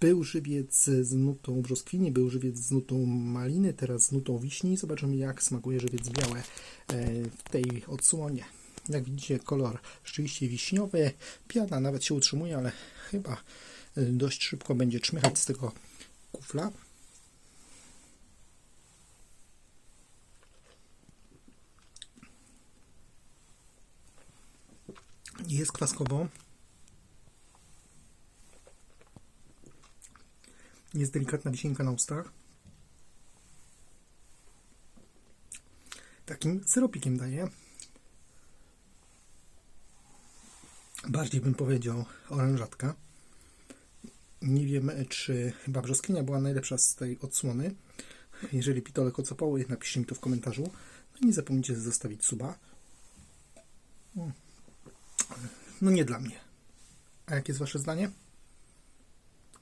Był żywiec z nutą brzoskwini, był żywiec z nutą maliny, teraz z nutą wiśni. Zobaczymy, jak smakuje żywiec biały e, w tej odsłonie. Jak widzicie, kolor rzeczywiście wiśniowy. Piana nawet się utrzymuje, ale chyba e, dość szybko będzie czmychać z tego kufla. Jest kwaskowo. Jest delikatna wisienka na ustach. Takim syropikiem daje. Bardziej bym powiedział orężatka. Nie wiem, czy chyba była najlepsza z tej odsłony. Jeżeli pitolek ocopały, napiszcie mi to w komentarzu. No i nie zapomnijcie zostawić suba. No nie dla mnie. A jakie jest Wasze zdanie?